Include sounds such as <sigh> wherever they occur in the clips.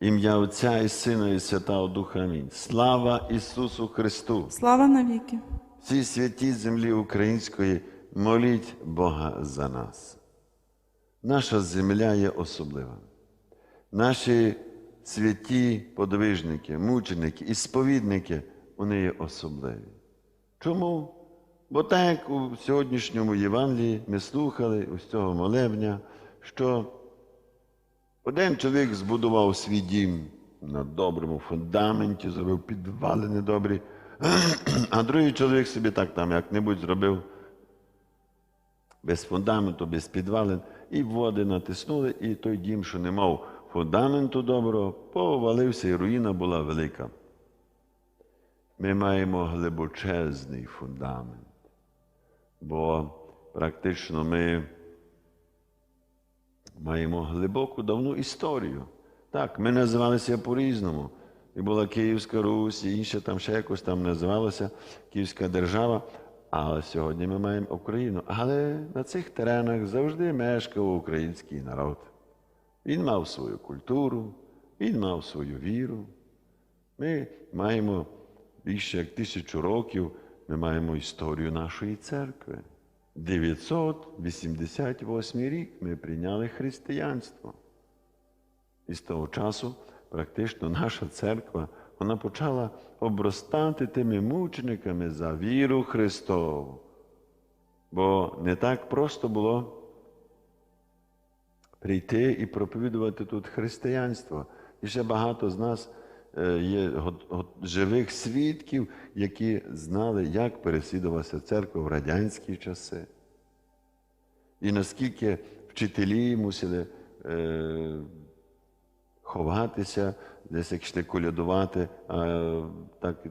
Ім'я Отця і Сина, і Святого Духа. Амінь. Слава Ісусу Христу! Слава навіки! Всі святі землі української, моліть Бога за нас. Наша земля є особлива. Наші святі подвижники, мученики і сповідники, вони є особливі. Чому? Бо так як у сьогоднішньому Євангелії ми слухали ось цього молебня, що один чоловік збудував свій дім на доброму фундаменті, зробив підвали недобрі, <clears throat> а другий чоловік собі так там як-небудь зробив без фундаменту, без підвалин, і води натиснули, і той дім, що не мав фундаменту доброго, повалився, і руїна була велика. Ми маємо глибочезний фундамент, бо практично ми маємо глибоку давну історію. Так, ми називалися по-різному. І була Київська Русь, і інше там ще якось там називалося Київська держава. Але сьогодні ми маємо Україну. Але на цих теренах завжди мешкав український народ. Він мав свою культуру, він мав свою віру. Ми маємо більше як тисячу років, ми маємо історію нашої церкви. 988 рік ми прийняли християнство. І з того часу практично наша церква вона почала обростати тими мучениками за віру Христову. Бо не так просто було прийти і проповідувати тут християнство. І ще багато з нас є го- го- живих свідків, які знали, як переслідувалася церква в радянські часи. І наскільки вчителі мусили е, ховатися, десь як колядувати, а так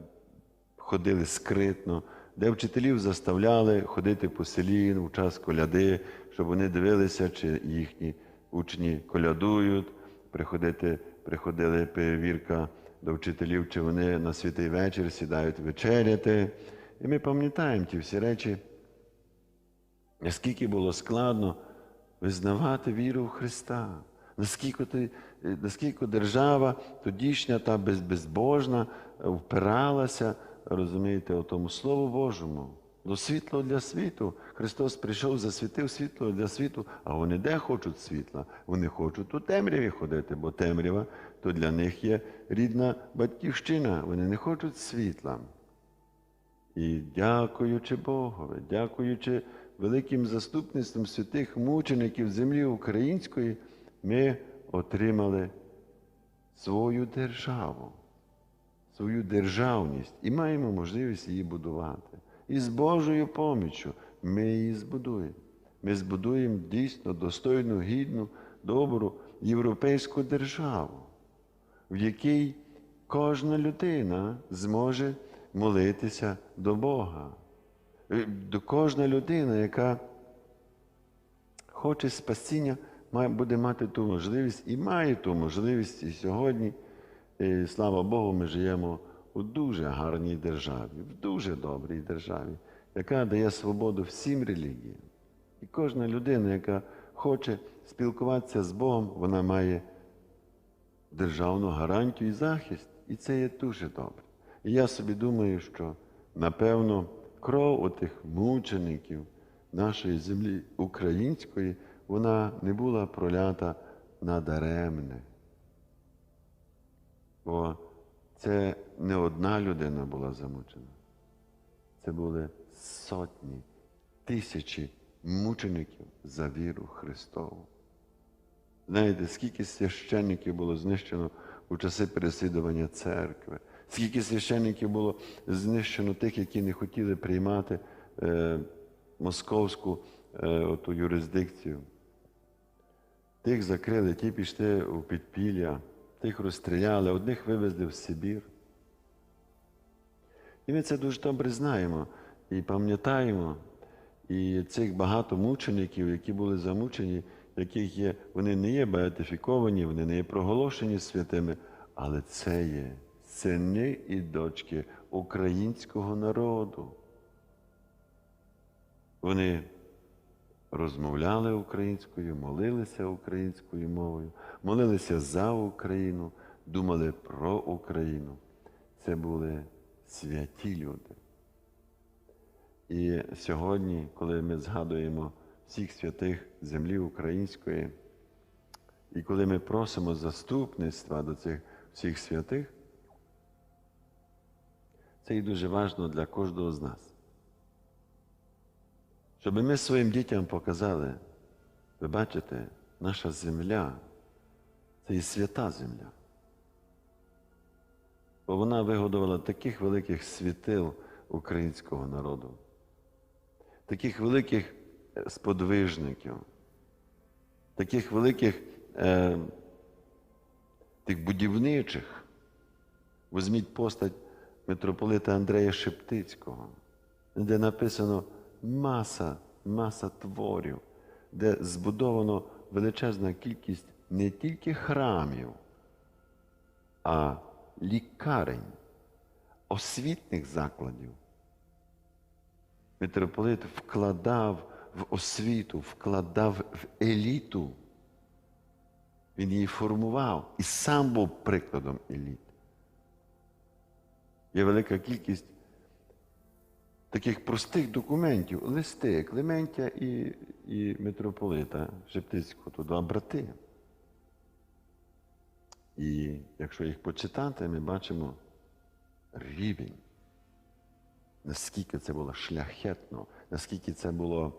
ходили скритно, де вчителів заставляли ходити по селі в час коляди, щоб вони дивилися, чи їхні учні колядують, приходити, приходили перевірка до вчителів, чи вони на святий вечір сідають вечеряти. І ми пам'ятаємо ті всі речі, наскільки було складно визнавати віру в Христа, наскільки, ти, наскільки держава тодішня та безбожна впиралася, розумієте, у тому Слову Божому. До світло для світу. Христос прийшов, засвітив світло для світу, а вони де хочуть світла? Вони хочуть у темряві ходити, бо темрява то для них є рідна батьківщина. Вони не хочуть світла. І дякуючи Богові, дякуючи великим заступництвом святих мучеників землі української, ми отримали свою державу, свою державність і маємо можливість її будувати. І з Божою поміччю ми її збудуємо. Ми збудуємо дійсно достойну, гідну, добру європейську державу в якій кожна людина зможе молитися до Бога. Е, кожна людина, яка хоче спасіння, буде мати ту можливість і має ту можливість і сьогодні. І, слава Богу, ми живемо у дуже гарній державі, в дуже добрій державі, яка дає свободу всім релігіям. І кожна людина, яка хоче спілкуватися з Богом, вона має державну гарантію і захист. І це є дуже добре. І я собі думаю, що напевно кров отих мучеників нашої землі української, вона не була пролята надаремне. Бо це не одна людина була замучена. Це були сотні, тисячі мучеників за віру Христову. Знаєте, скільки священників було знищено у часи переслідування церкви, скільки священників було знищено тих, які не хотіли приймати е, московську е, оту юрисдикцію. Тих закрили, ті пішли у підпілля, тих розстріляли, одних вивезли в Сибір. І ми це дуже добре знаємо і пам'ятаємо. І цих багато мучеників, які були замучені, яких є, вони не є беатифіковані, вони не є проголошені святими, але це є сини і дочки українського народу. Вони розмовляли українською, молилися українською мовою, молилися за Україну, думали про Україну. Це були святі люди. І сьогодні, коли ми згадуємо всіх святих землі української, і коли ми просимо заступництва до цих всіх святих, це і дуже важливо для кожного з нас. Щоб ми своїм дітям показали, ви бачите, наша земля це і свята земля. Бо вона вигодувала таких великих світил українського народу, таких великих е, сподвижників, таких великих е, тих будівничих. Візьміть постать митрополита Андрея Шептицького, де написано маса, маса творів, де збудовано величезна кількість не тільки храмів, а лікарень, освітних закладів. Митрополит вкладав в освіту, вкладав в еліту. Він її формував і сам був прикладом еліти. Є велика кількість таких простих документів, листи Клементя і, і митрополита Шептицького, два брати. І якщо їх почитати, ми бачимо рівень, наскільки це було шляхетно, наскільки це було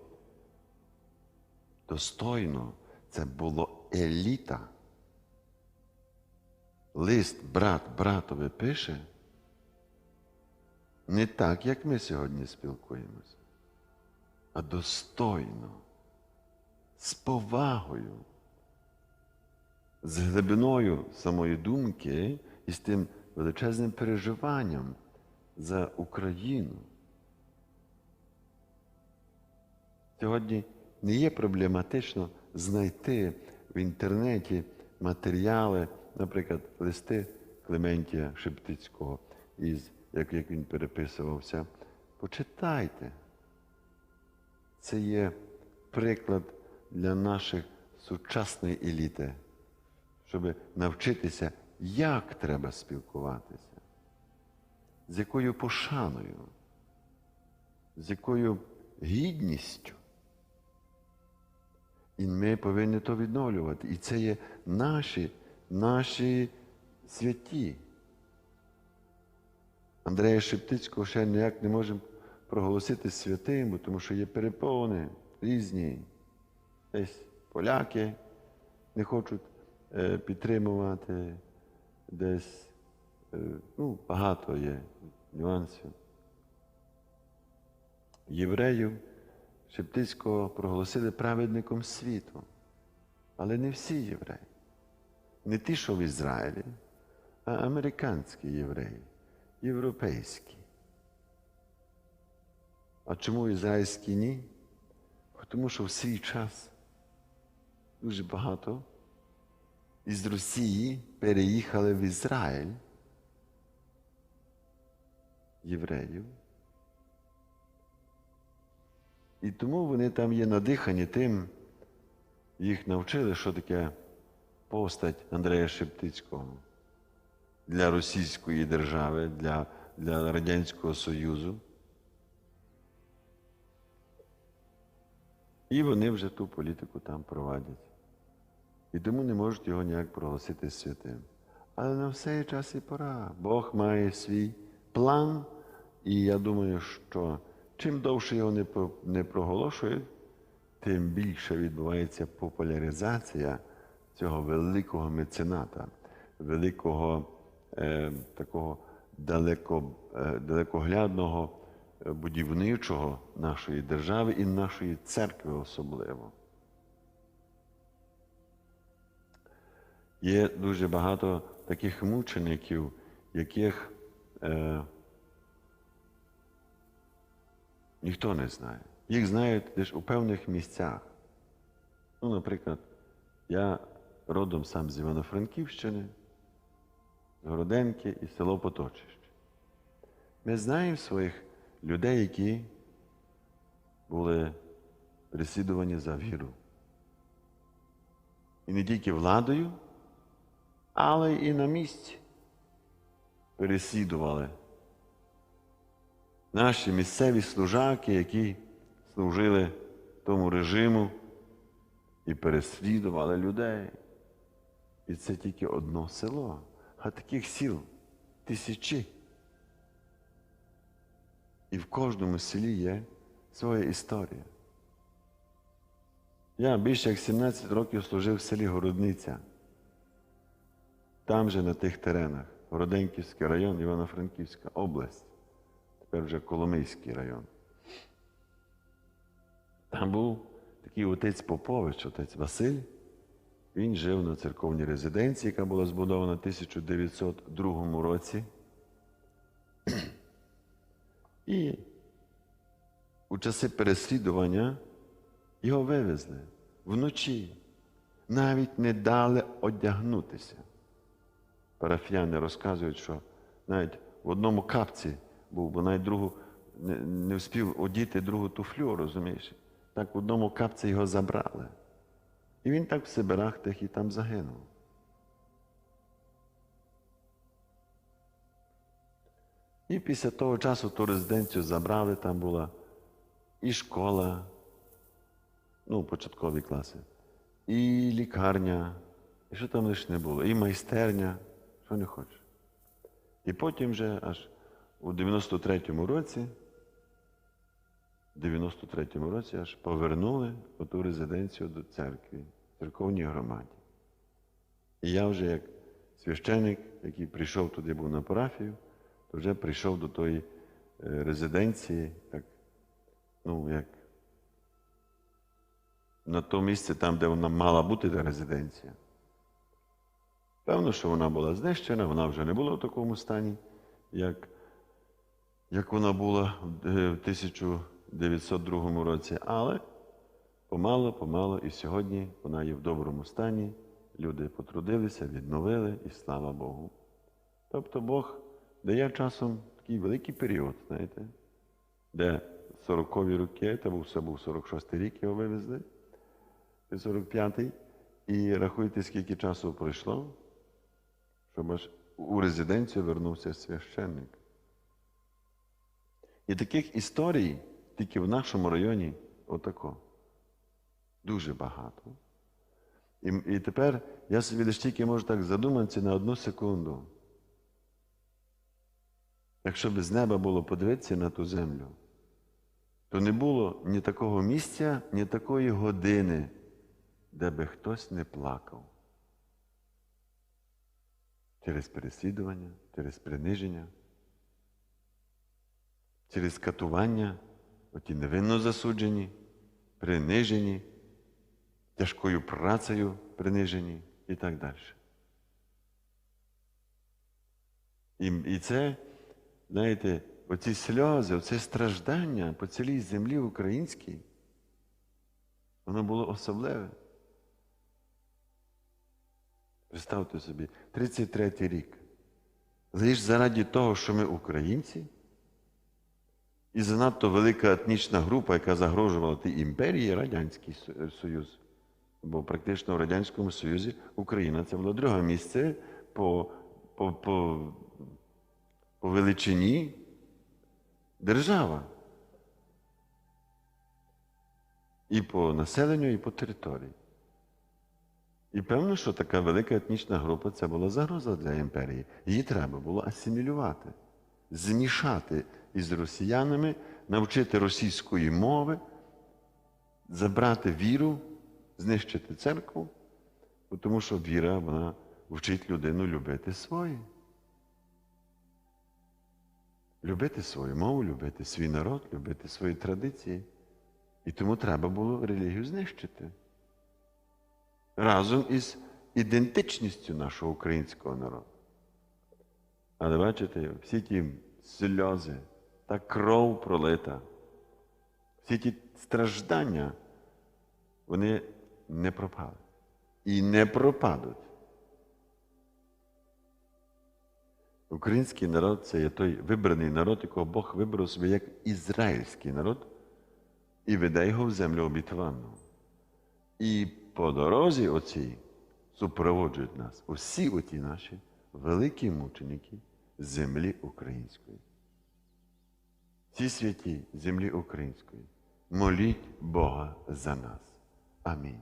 достойно, це було еліта. Лист брат братові пише не так, як ми сьогодні спілкуємося, а достойно, з повагою з глибиною самої думки і з тим величезним переживанням за Україну. Сьогодні не є проблематично знайти в інтернеті матеріали, наприклад, листи Клементія Шептицького, із, як, він переписувався. Почитайте. Це є приклад для наших сучасної еліти щоб навчитися, як треба спілкуватися, з якою пошаною, з якою гідністю. І ми повинні то відновлювати. І це є наші, наші святі. Андрея Шептицького ще ніяк не можемо проголосити святим, тому що є перепони різні. Десь поляки не хочуть Е, підтримувати десь, е, ну, багато є нюансів. Євреїв Шептицького проголосили праведником світу, але не всі євреї. Не ті, що в Ізраїлі, а американські євреї, європейські. А чому ізраїльські ні? Тому що в свій час дуже багато із Росії переїхали в Ізраїль євреїв. І тому вони там є надихані тим, їх навчили, що таке постать Андрея Шептицького для Російської держави, для, для Радянського Союзу. І вони вже ту політику там проводять і тому не можуть його ніяк проголосити святим. Але на все час і пора. Бог має свій план, і я думаю, що чим довше його не проголошують, тим більше відбувається популяризація цього великого мецената, великого е, такого далеко, е, далекоглядного е, будівничого нашої держави і нашої церкви особливо. Є дуже багато таких мучеників, яких е, ніхто не знає. Їх знають десь у певних місцях. Ну, наприклад, я родом сам з Івано-Франківщини, Городенки і село Поточище. Ми знаємо своїх людей, які були переслідувані за віру. І не тільки владою але і на місці переслідували наші місцеві служаки, які служили тому режиму і переслідували людей. І це тільки одно село, а таких сіл тисячі. І в кожному селі є своя історія. Я більше як 17 років служив в селі Городниця. Там же на тих теренах. Городенківський район, Івано-Франківська область. Тепер вже Коломийський район. Там був такий отець Попович, отець Василь. Він жив на церковній резиденції, яка була збудована в 1902 році. І у часи переслідування його вивезли вночі, навіть не дали одягнутися. Парафіяни розказують, що навіть в одному капці був, бо навіть другу не, не встиг одіти другу туфлю, розумієш? Так в одному капці його забрали. І він так в Сибирах тих і там загинув. І після того часу ту резиденцію забрали, там була і школа, ну, початкові класи, і лікарня, і що там лише не було, і майстерня, що не хочеш. І потім вже аж у 93-му році, 93-му році аж повернули оту резиденцію до церкви, церковній громаді. І я вже як священик, який прийшов туди, був на парафію, то вже прийшов до тої е, резиденції, так, ну, як на то місце там, де вона мала бути та резиденція. Певно, що вона була знищена, вона вже не була в такому стані, як, як вона була в е, в 1902 році. Але помало, помало, і сьогодні вона є в доброму стані. Люди потрудилися, відновили, і слава Богу. Тобто Бог дає часом такий великий період, знаєте, де 40-ві роки, це був, був 46-й рік, його вивезли, і 45-й, і рахуйте, скільки часу пройшло, щоб аж у резиденцію вернувся священник. І таких історій тільки в нашому районі отако. Дуже багато. І, і тепер я собі лише тільки можу так задуматися на одну секунду. Якщо б з неба було подивитися на ту землю, то не було ні такого місця, ні такої години, де би хтось не плакав. Через переслідування, через приниження, через катування, оті невинно засуджені, принижені, тяжкою працею принижені і так далі. І, і це, знаєте, оці сльози, оце страждання по цілій землі українській, воно було особливе. Представте собі, 33-й рік. Лише заради того, що ми українці, і занадто велика етнічна група, яка загрожувала тій імперії, Радянський Союз. Бо практично в Радянському Союзі Україна це було друге місце по, по, по, по величині держава. І по населенню, і по території. І певно, що така велика етнічна група це була загроза для імперії. Її треба було асимілювати, змішати із росіянами, навчити російської мови, забрати віру, знищити церкву, тому що віра вона вчить людину любити своє. Любити свою мову, любити свій народ, любити свої традиції. І тому треба було релігію знищити. Разом із ідентичністю нашого українського народу. Але бачите, всі ті сльози, та кров пролита, всі ті страждання, вони не пропали. І не пропадуть. Український народ це є той вибраний народ, якого Бог вибрав собі як ізраїльський народ і веде його в землю обітовану. І по дорозі оцій супроводжують нас. Усі оті наші великі мученики землі української. Всі святі землі української, моліть Бога за нас. Амінь.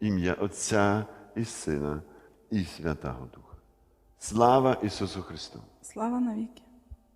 Ім'я Отця і Сина і Святого Духа. Слава Ісусу Христу! Слава навіки.